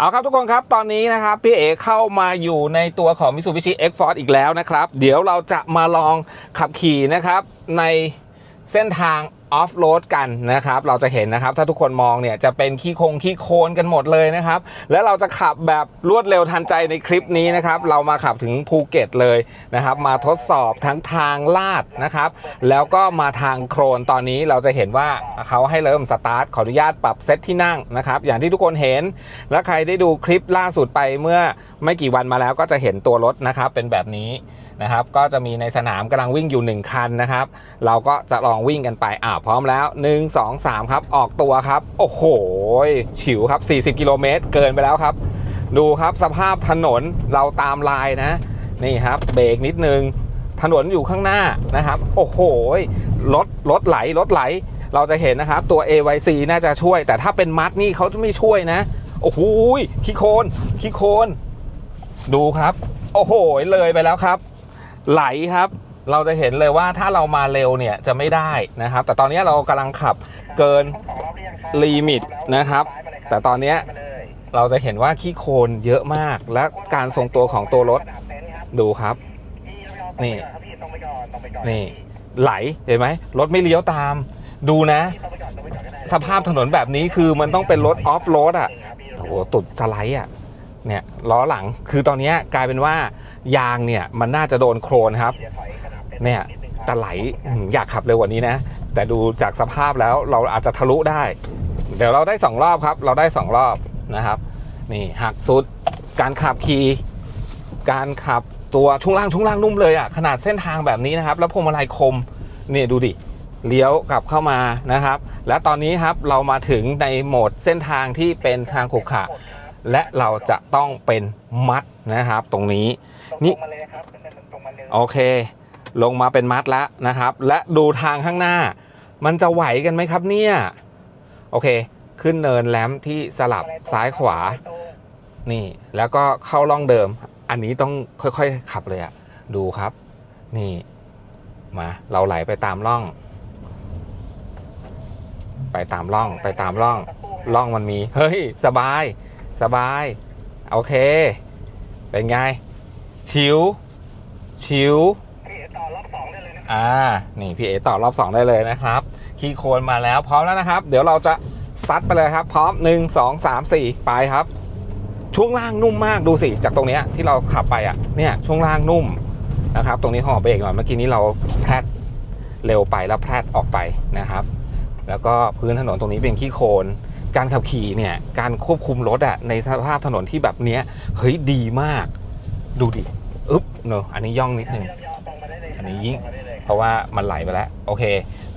เอาครับทุกคนครับตอนนี้นะครับพี่เอเข้ามาอยู่ในตัวของ Mitsubishi X-Force อีกแล้วนะครับ เดี๋ยวเราจะมาลองขับขี่นะครับในเส้นทาง ออฟโรดกันนะครับ เราจะเห็นนะครับ ถ้าทุกคนมองเนี่ยจะเป็นขี้คงขี้โคลนกันหมดเลยนะครับ แล้วเราจะขับแบบรวดเร็วทันใจในคลิปนี้นะครับ เรามาขับถึงภูเก็ตเลยนะครับ มาทดสอบทั้งทางลาดนะครับ แล้วก็มาทางโครนตอนนี้เราจะเห็นว่าเขาให้เริ่มสตาร์ทขออนุญาตปรับเซตที่นั่งนะครับ อย่างที่ทุกคนเห็น และใครได้ดูคลิปล่าสุดไปเมื่อไม่กี่วันมาแล้วก็จะเห็นตัวรถนะครับเป็นแบบนี้ นะครับ ก็จะมีในสนามกำลังวิ่งอยู่ 1 คันนะครับ เราก็จะลองวิ่งกันไปอ่าพร้อมแล้ว 1 2 3 ครับ ออกตัวครับ โอ้โหฉิวครับ 40 กิโลเมตร เกินไปแล้วครับ ดูครับสภาพถนนเราตามลายนะ นี่ครับเบรกนิดนึง ถนนอยู่ข้างหน้านะครับ โอ้โหรถรถไหลรถไหล เราจะเห็นนะครับ ตัว AYC น่าจะช่วย แต่ถ้าเป็นมัดนี่เขาจะไม่ช่วยนะ โอ้โหขี้โคนขี้โคนดูครับ โอ้โห เลยไปแล้วครับ ไหลครับ เราจะเห็นเลยว่าถ้าเรามาเร็วเนี่ยจะไม่ได้นะครับ แต่ตอนนี้เรากำลังขับเกินลิมิตนะครับ แต่ตอนนี้เราจะเห็นว่าขี้โคลนเยอะมาก และการทรงตัวของตัวรถดูครับ นี่ นี่ ไหลเห็นไหมรถไม่เลี้ยวตาม ดูนะ สภาพถนนแบบนี้คือมันต้องเป็นรถออฟโรดอะโอ้โหตุดสไลด์อะ เนี่ยล้อหลังคือตอนนี้กลายเป็นว่ายางเนี่ยมันน่าจะโดนโครนครับเนี่ยแต่ไหลอยากขับเร็วกว่านี้นะ แต่ดูจากสภาพแล้วเราอาจจะทะลุได้ เดี๋ยวเราได้ 2 รอบครับ เราได้ 2 รอบนะครับนี่หักสุดการขับขี่การขับตัวช่วงล่างช่วงล่างนุ่มเลยอะขนาดเส้นทางแบบนี้นะครับ แล้วพวงมาลัยคมเนี่ยดูดิเลี้ยวกลับเข้ามานะครับ และตอนนี้ครับเรามาถึงในโหมดเส้นทางที่เป็นทางขรุขระ และเราจะต้องเป็นมัดนะครับ ตรงนี้นี่โอเค ลงมาเป็นมัดแล้วนะครับ และดูทางข้างหน้า มันจะไหวกันไหมครับเนี่ย โอเค ขึ้นเนินแลมที่สลับซ้ายขวา นี่ แล้วก็เข้าร่องเดิม อันนี้ต้องค่อยๆขับเลยอะดูครับ นี่ มา เราไหลไปตามร่อง ไปตามร่อง ไปตามร่องร่องมันมี เฮ้ย สบาย สบาย โอเค เป็นไง ชิว ชิวอ่า นี่พี่เอต่อรอบ2ได้เลยนะครับคีย์โคนมาแล้วพร้อมแล้วนะครับ เดี๋ยวเราจะซัดไปเลยครับ พร้อม1 2 3 4ไปครับ ช่วงล่างนุ่มมากดูสิ จากตรงเนี้ยที่เราขับไปอะ เนี่ยช่วงล่างนุ่มนะครับ ตรงนี้ขอเบรกหน่อยเมื่อกี้นี้เราแพลดเร็วไปแล้วแพลดออกไปนะครับ แล้วก็พื้นถนนตรงนี้เป็นขี้โคลน การขับขี่เนี่ยการควบคุมรถอะในสภาพถนนที่แบบเนี้ยเฮ้ยดีมาก ดูดิอึ๊บเนอะอันนี้ย่องนิดนึงอันนี้ยิ่งเพราะว่ามันไหลไปแล้วโอเค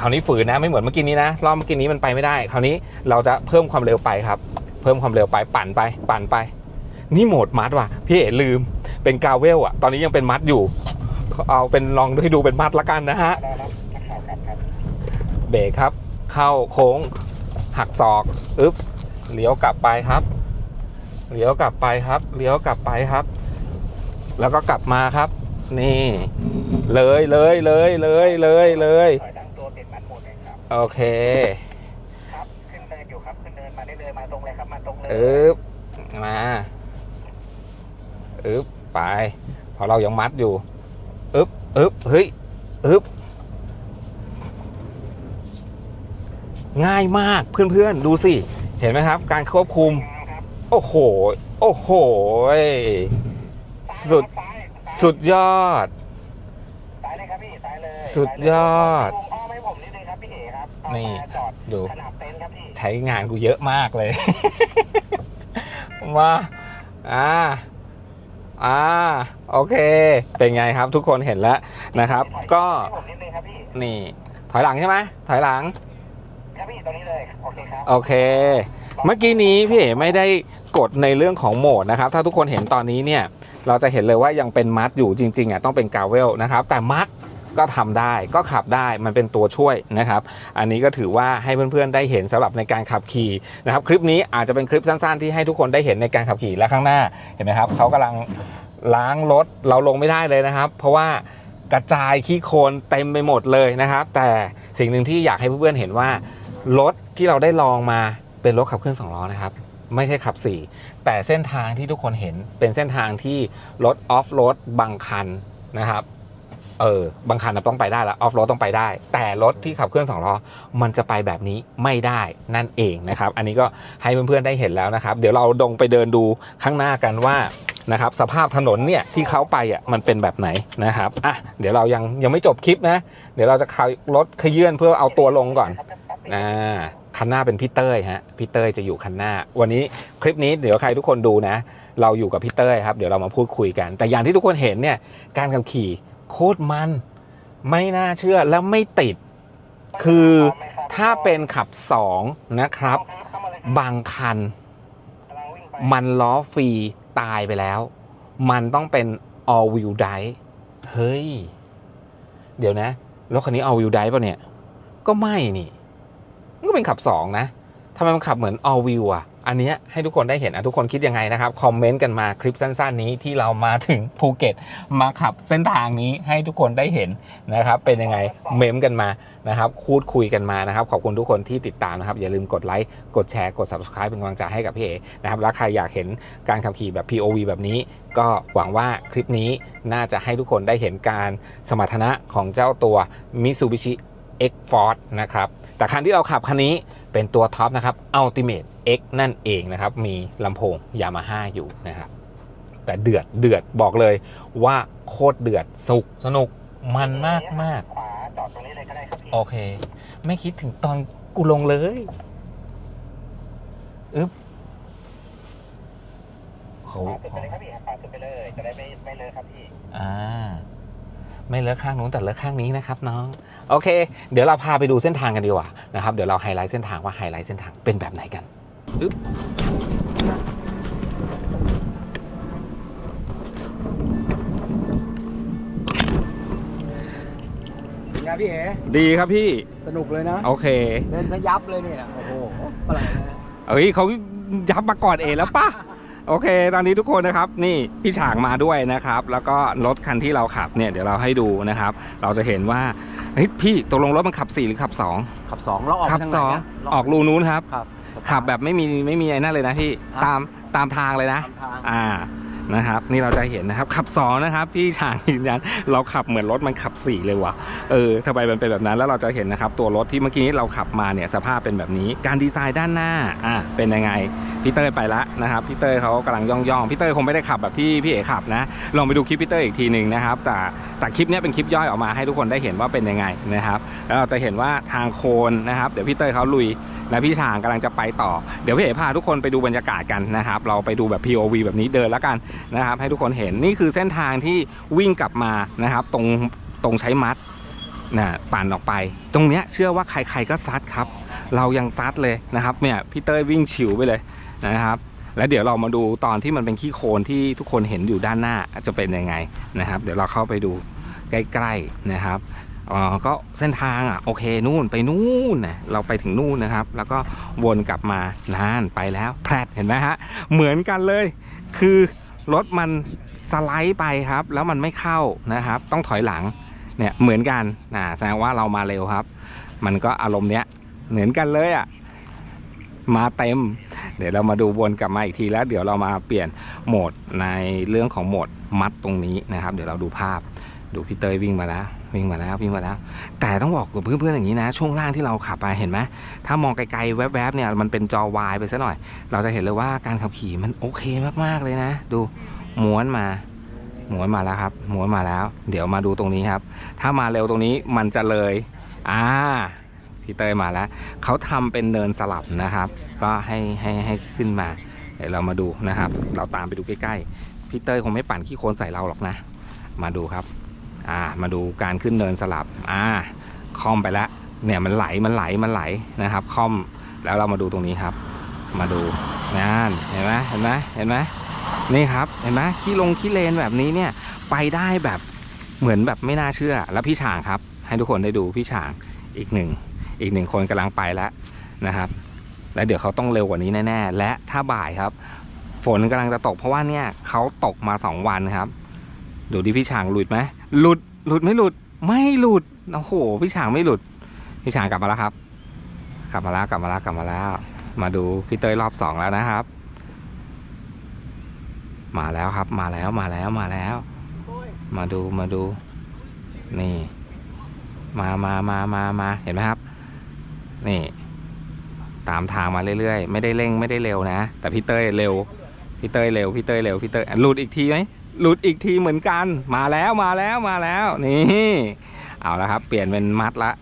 คราวนี้ฝืนนะไม่เหมือนเมื่อกี้นี้นะรอบเมื่อกี้นี้มันไปไม่ได้ คราวนี้เราจะเพิ่มความเร็วไปครับ เพิ่มความเร็วไปปั่นไปปั่นไป นี่โหมดมัดว่ะพี่เอ๋ลืมเป็นกาเวลอะตอนนี้ยังเป็นมัดอยู่เอาเป็นลองให้ดูเป็นมัดละกันนะฮะเบรกครับ เข้าโค้ง หักศอกอึ๊บเลี้ยวกลับไปครับเลี้ยวกลับไปครับเลี้ยวกลับไปครับ แล้วก็กลับมาครับ นี่ เลยเลยเลยเลยเลยเลยถอยหลังตัวติดมันหมดเลยครับโอเคครับขึ้นเนินอยู่ครับขึ้นเนินมาได้เลยมาตรงเลยครับมาตรงเลยอึ๊บมาอึ๊บไปพอเรายังมัดอยู่อึ๊บอึ๊บเฮ้ยอึ๊บ ง่ายมากเพื่อนๆดูสิ เห็นไหมครับ การควบคุมครับโอ้โห โอ้โห สุดซ้ายสุดยอดซ้ายเลยครับพี่ซ้ายเลยสุดยอดซูมอ้อมให้ผมนิดนึงครับพี่เอ๋ครับเอานี่มาจอดดู สนามเต็นท์ครับพี่ ใช้งานกูเยอะมากเลยมาอ่า อ่า โอเค เป็นไงครับทุกคนเห็นแล้วนะครับ ก็ ให้ผมนิดนึงครับพี่ นี่ ถอยหลังใช่ไหมถอยหลังครับพี่ ตรงนี้เลยโอเคครับ โอเค เมื่อกี้นี้พี่เอ๋ไม่ได้กดในเรื่องของโหมดนะครับ ถ้าทุกคนเห็นตอนนี้เนี่ย เราจะเห็นเลยว่ายังเป็นมัดอยู่จริงๆอะต้องเป็นกาเวลนะครับ แต่มัดก็ทำได้ก็ขับได้มันเป็นตัวช่วยนะครับ อันนี้ก็ถือว่าให้เพื่อนๆได้เห็นสำหรับในการขับขี่นะครับ คลิปนี้อาจจะเป็นคลิปสั้นๆ ที่ให้ทุกคนได้เห็นในการขับขี่และข้างหน้าเห็นไหมครับเขากำลังล้างรถเราลงไม่ได้เลยนะครับ เพราะว่ากระจายขี้โคลนเต็มไปหมดเลยนะครับ แต่สิ่งหนึ่งที่อยากให้เพื่อนๆเห็นว่า รถที่เราได้ลองมาเป็นรถขับเคลื่อนสองล้อนะครับ ไม่ใช่ขับ 4 แต่เส้นทางที่ทุกคนเห็นเป็นเส้นทางที่รถออฟโรดบางคันนะครับเออบางคันต้องไปได้ละออฟโรดต้องไปได้ แต่รถที่ขับเคลื่อนสองล้อมันจะไปแบบนี้ไม่ได้นั่นเองนะครับ อันนี้ก็ให้เพื่อนๆได้เห็นแล้วนะครับ เดี๋ยวเราดงไปเดินดูข้างหน้ากันว่านะครับสภาพถนนเนี่ยที่เขาไปอะมันเป็นแบบไหนนะครับอะเดี๋ยวเรายังยังไม่จบคลิปนะ เดี๋ยวเราจะขับรถขยื่นเพื่อเอาตัวลงก่อน อ่าคันหน้าเป็นพี่เต้ยฮะพี่เต้ยจะอยู่คันหน้า วันนี้คลิปนี้เดี๋ยวใครทุกคนดูนะ เราอยู่กับพี่เต้ยครับเดี๋ยวเรามาพูดคุยกัน แต่อย่างที่ทุกคนเห็นเนี่ยการขับขี่โคตรมันไม่น่าเชื่อแล้วไม่ติด คือถ้าเป็นขับ2นะครับเข้ามาเลยครับ บางคันกำลังวิ่งไปมันล้อฟรีตายไปแล้ว มันต้องเป็น all wheel drive เฮ้ย เดี๋ยวนะรถคันนี้ all wheel drive ป่ะเนี่ย ก็ไม่นี่ มันก็เป็นขับ 2 นะทำไมมันขับเหมือน all wheel อะ อันนี้ให้ทุกคนได้เห็นอะทุกคนคิดยังไงนะครับ คอมเมนต์กันมาคลิปสั้น ๆ นี้ที่เรามาถึงภูเก็ต มาขับเส้นทางนี้ให้ทุกคนได้เห็นนะครับ เป็นยังไงเมมกันมานะครับคูดคุยกันมานะครับ ขอบคุณทุกคนที่ติดตามนะครับ อย่าลืมกดไลค์กดแชร์กด subscribe เป็นกำลังใจให้กับพี่เอนะครับแล้วใครอยากเห็นการขับขี่แบบ POV แบบนี้ ก็หวังว่าคลิปนี้น่าจะให้ทุกคนได้เห็นการสมรรถนะของเจ้าตัว Mitsubishi X Force นะครับ แต่คันที่เราขับคันนี้เป็นตัวท็อปนะครับ Ultimate X นั่นเองนะครับ มีลำโพง Yamaha อยู่นะครับ แต่เดือดเดือดบอกเลยว่าโคตรเดือดสนุกสนุกมันมากมากขวาจอดตรงนี้เลยก็ได้ครับพี่โอเค ไม่คิดถึงตอนกูลงเลยอึ๊บเขาขวาสุดไปเลยครับพี่ขวาสุดไปเลยจะได้ไม่ไม่เลอะครับพี่ อ่า ไม่เลือกข้างนู้นแต่เลือกข้างนี้นะครับน้องโอเค เดี๋ยวเราพาไปดูเส้นทางกันดีกว่านะครับเดี๋ยวเราไฮไลท์เส้นทางว่าไฮไลท์เส้นทางเป็นแบบไหนกันอึ๊บเป็นไงพี่เอ๋ดีครับพี่สนุกเลยนะโอเคเล่นซะยับเลยเนี่ยนะโอ้โหเปล่าเลยนะเอ้ยเขายับมาก่อนเอแล้วปะ โอเค ตอนนี้ทุกคนนะครับนี่พี่ฉางมาด้วยนะครับ แล้วก็รถคันที่เราขับเนี่ยเดี๋ยวเราให้ดูนะครับ เราจะเห็นว่าเฮ้ยพี่ตกลงรถมันขับ4หรือขับ2ขับสองแล้วออกขับไปทางสไหนองนะออกรูนู้นครับครับ ขับแบบไม่มีไม่มีไอ้นั่นเลยนะพี่ครับตามตามทางเลยนะตามทางอ่า นะครับ นี่เราจะเห็นนะครับ ขับ2นะครับพี่ฉางยืนยันเราขับเหมือนรถมันขับ4เลยว่ะเออทำไมมันเป็นแบบนั้นแล้วเราจะเห็นนะครับ ตัวรถที่เมื่อกี้นี้เราขับมาเนี่ยสภาพเป็นแบบนี้ การดีไซน์ด้านหน้าอะเป็นยังไงพี่เตยไปล้วนะครับพี่เตยเขากำลังย่องย่องพี่เตยคงไม่ได้ขับแบบที่พี่เอ๋ขับนะลองไปดูคลิปพี่เตยอีกทีหนึ่งนะครับ แต่แต่คลิปนี้เป็นคลิปย่อยออกมาให้ทุกคนได้เห็นว่าเป็นยังไงนะครับ แล้วเราจะเห็นว่าทางโคนนะครับ เดี๋ยวพี่เตยเขาลุยและพี่ฉางกำลังจะไปต่อ เดี๋ยวพี่เอ๋พาทุกคนไปดูบรรยากาศกันนะครับ เราไปดูแบบ POV แบบนี้เดินแล้วกันนะครับ ให้ทุกคนเห็นนี่คือเส้นทางที่วิ่งกลับมานะครับ ตรงตรงใช้มัดนะปั่นออกไป ตรงเนี้ยเชื่อว่าใครๆก็ซัดครับ เรายังซัดเลยนะครับเนี่ยพี่เต้ยวิ่งฉิวไปเลยนะครับ แล้วเดี๋ยวเรามาดูตอนที่มันเป็นขี้โคลนที่ทุกคนเห็นอยู่ด้านหน้าจะเป็นยังไงนะครับ เดี๋ยวเราเข้าไปดูใกล้ๆนะครับอ๋อก็เส้นทางอะโอเคนู่นไปนู่นนะเราไปถึงนู่นนะครับ แล้วก็วนกลับมานานไปแล้วแพรดเห็นไหมฮะเหมือนกันเลย คือ รถมันสไลด์ไปครับ แล้วมันไม่เข้านะครับ ต้องถอยหลังเนี่ยเหมือนกันนะแสดงว่าเรามาเร็วครับ มันก็อารมณ์เนี้ยเหมือนกันเลยอะมาเต็ม เดี๋ยวเรามาดูวนกลับมาอีกทีแล้ว เดี๋ยวเรามาเปลี่ยนโหมดในเรื่องของโหมดมัดตรงนี้นะครับ เดี๋ยวเราดูภาพดูพี่เตยวิ่งมาแล้ว วิ่งมาแล้ววิ่งมาแล้ว แต่ต้องบอกกับเพื่อนๆอย่างนี้นะ ช่วงล่างที่เราขับไปเห็นไหมถ้ามองไกลๆแวบๆเนี่ยมันเป็นจอวายไปซะหน่อย เราจะเห็นเลยว่าการขับขี่มันโอเคมากๆเลยนะ ดูม้วนมาม้วนมาแล้วครับม้วนมาแล้ว เดี๋ยวมาดูตรงนี้ครับ ถ้ามาเร็วตรงนี้มันจะเลยอ่าพี่เตยมาแล้วเขาทำเป็นเนินสลับนะครับ ก็ให้ให้ให้ขึ้นมาเดี๋ยวเรามาดูนะครับ เราตามไปดูใกล้ๆพี่เตยคงไม่ปั่นขี้โคลนใส่เราหรอกนะ มาดูครับ อ่ามาดูการขึ้นเนินสลับอ่าคอมไปแล้วเนี่ยมันไหลมันไหลมันไหลนะครับคอมแล้วเรามาดูตรงนี้ครับ มาดูนั่นเห็นไหมเห็นไหมเห็นไหมนี่ครับเห็นไหมขี้ลงขี้เลนแบบนี้เนี่ยไปได้แบบเหมือนแบบไม่น่าเชื่อแล้วพี่ฉางครับ ให้ทุกคนได้ดูพี่ฉางอีกหนึ่งอีกหนึ่งคนกำลังไปแล้วนะครับ แล้วเดี๋ยวเขาต้องเร็วกว่านี้แน่ๆและถ้าบ่ายครับ ฝนกำลังจะตกเพราะว่าเนี่ยเขาตกมาสองวันครับ ดูดิพี่ฉางหลุดไหมหลุดหลุดไม่หลุด ไม่หลุดโอ้โหพี่ฉางไม่หลุด พี่ฉางกลับมาแล้วครับ กลับมาแล้วกลับมาแล้วกลับมาแล้ว มาดูพี่เต้ยรอบสองแล้วนะครับ มาแล้วครับ มาแล้วมาแล้วมาแล้ว มาดูมาดู นี่ มามามามามาเห็นไหมครับ นี่ ตามทางมาเรื่อยๆ ไม่ได้เร่งไม่ได้เร็วนะ แต่พี่เต้ยเร็ว พี่เต้ยเร็วพี่เต้ยเร็วพี่เต้ยอะหลุดอีกทีไหม หลุดอีกทีเหมือนกัน มาแล้วมาแล้วมาแล้วนี่เอาละครับ เปลี่ยนเป็นมัดละ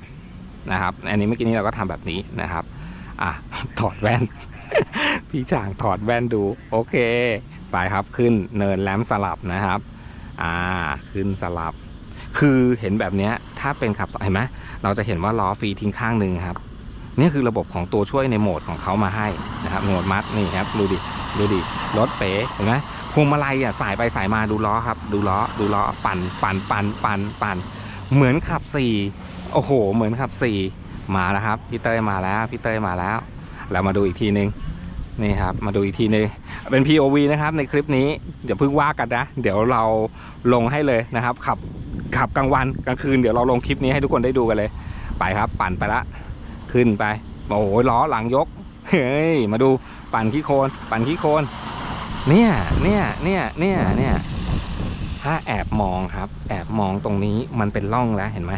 นะครับ อันนี้เมื่อกี้นี้เราก็ทำแบบนี้นะครับอะถอดแว่น พี่ช่างถอดแว่นดู โอเค ไปครับขึ้นเนินแลมสลับนะครับ อ่าขึ้นสลับ คือเห็นแบบเนี้ยถ้าเป็นขับเห็นไหมเราจะเห็นว่าล้อฟรีทิ้งข้างหนึ่งครับนี่คือระบบของตัวช่วยในโหมดของเขามาให้นะครับโหมดมัดนี่ครับดูดิดูดิรถเป๋เห็นไหม พวงมาลัยอะสายไปสายมาดูล้อครับ ดูล้อดูล้อปั่นปั่นปั่นปั่นปั่นเหมือนขับสี่โอ้โห เหมือนขับสี่มาแล้วครับพี่เต้ยมาแล้วพี่เต้ยมาแล้วแล้วมาดูอีกทีนึงนี่ครับมาดูอีกทีนึงเป็น POV นะครับในคลิปนี้เดี๋ยวเพิ่งว่ากันนะ เดี๋ยวเราลงให้เลยนะครับ ขับขับกลางวันกลางคืนเดี๋ยวเราลงคลิปนี้ให้ทุกคนได้ดูกันเลย ไปครับ ปั่นไปละขึ้นไปโอ้โหล้อหลังยกเฮ้ยมาดูปั่นขี้โคลนปั่นขี้โคลน เนี่ยเนี่ยเนี่ยเนี่ยเนี่ยถ้าแอบมองครับ แอบมองตรงนี้มันเป็นร่องแล้วเห็นไหม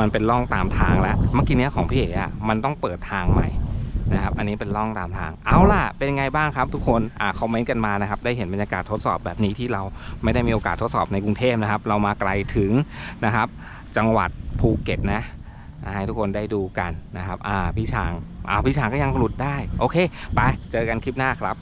มันเป็นร่องตามทางแล้วเมื่อกี้เนี้ยของพี่เอ๋อะมันต้องเปิดทางใหม่นะครับ อันนี้เป็นร่องตามทาง เอาล่ะ เป็นไงบ้างครับทุกคน อ่าคอมเมนต์กันมานะครับ ได้เห็นบรรยากาศทดสอบแบบนี้ที่เราไม่ได้มีโอกาสทดสอบในกรุงเทพนะครับ เรามาไกลถึงนะครับ จังหวัดภูเก็ตนะให้ทุกคนได้ดูกันนะครับ อ่าพี่ช้างอ่าพี่ช้างก็ยังหลุดได้ โอเค ไป เจอกันคลิปหน้าครับ